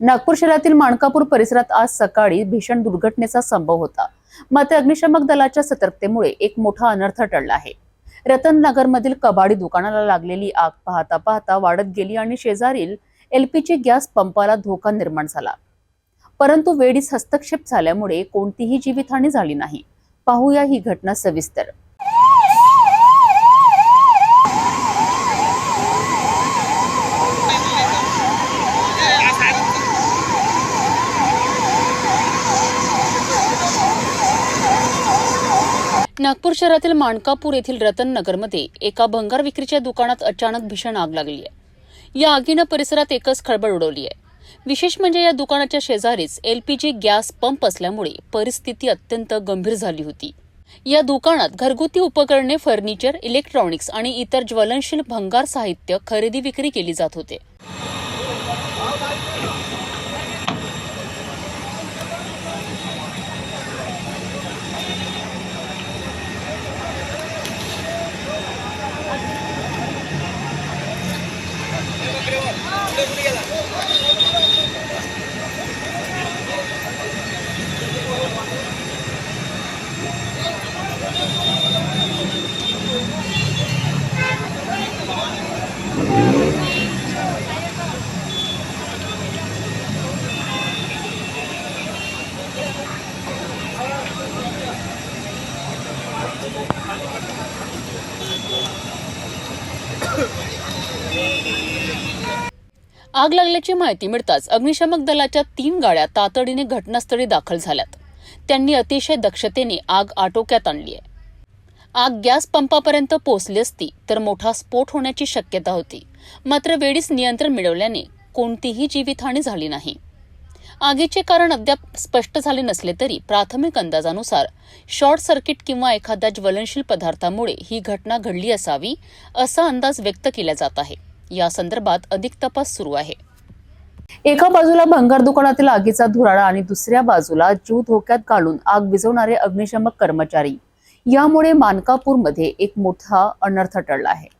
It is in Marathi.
नागपूर शहरातील माणकापूर परिसरात आज सकाळी भीषण दुर्घटनेचा संभव होता. मात्र अग्निशमक दलाच्या सतर्कतेमुळे एक मोठा अनर्थ टळला आहे. रतननगरमधील कबाडी दुकानाला लागलेली आग पाहता पाहता वाढत गेली आणि शेजारील एलपीजी गॅस पंपाला धोका निर्माण झाला. परंतु वेळीच हस्तक्षेप झाल्यामुळे कोणतीही जीवितहानी झाली नाही. पाहूया ही घटना सविस्तर. नागपूर शहरातील माणकापूर येथील रतन नगरमध्ये एका भंगार विक्रीच्या दुकानात अचानक भीषण आग लागली आहे. या आगीनं परिसरात एकच खळबळ उडवली आहे. विशेष म्हणजे या दुकानाच्या शेजारीच एलपीजी गॅस पंप असल्यामुळे परिस्थिती अत्यंत गंभीर झाली होती. या दुकानात घरगुती उपकरणे फर्निचर इलेक्ट्रॉनिक्स आणि इतर ज्वलनशील भंगार साहित्य खरेदी विक्री केली जात होते. आग लागल्याची माहिती मिळताच अग्निशमक दलाच्या तीन गाड्या तातडीने घटनास्थळी दाखल झाल्यात. त्यांनी अतिशय दक्षतेने आग आटोक्यात आणली आहे. आग गॅस पंपापर्यंत पोहोचली असती तर मोठा स्फोट होण्याची शक्यता होती. मात्र वेळीच नियंत्रण मिळवल्याने कोणतीही जीवितहानी झाली नाही. आगीचे कारण अद्याप स्पष्ट झाले नसले तरी प्राथमिक अंदाजानुसार शॉर्ट सर्किट किंवा एखाद्या ज्वलनशील पदार्थामुळे ही घटना घडली असावी असा अंदाज व्यक्त केला जात आहे. या संदर्भात अधिक तपास सुरू आहे. एका बाजूला भंगार दुकानातील आगीचा धुराळा आणि दुसऱ्या बाजूला जीव धोक्यात घालून आग विझवणारे अग्निशमक कर्मचारी. यामुळे मानकापूरमध्ये एक मोठा अनर्थ टळला आहे.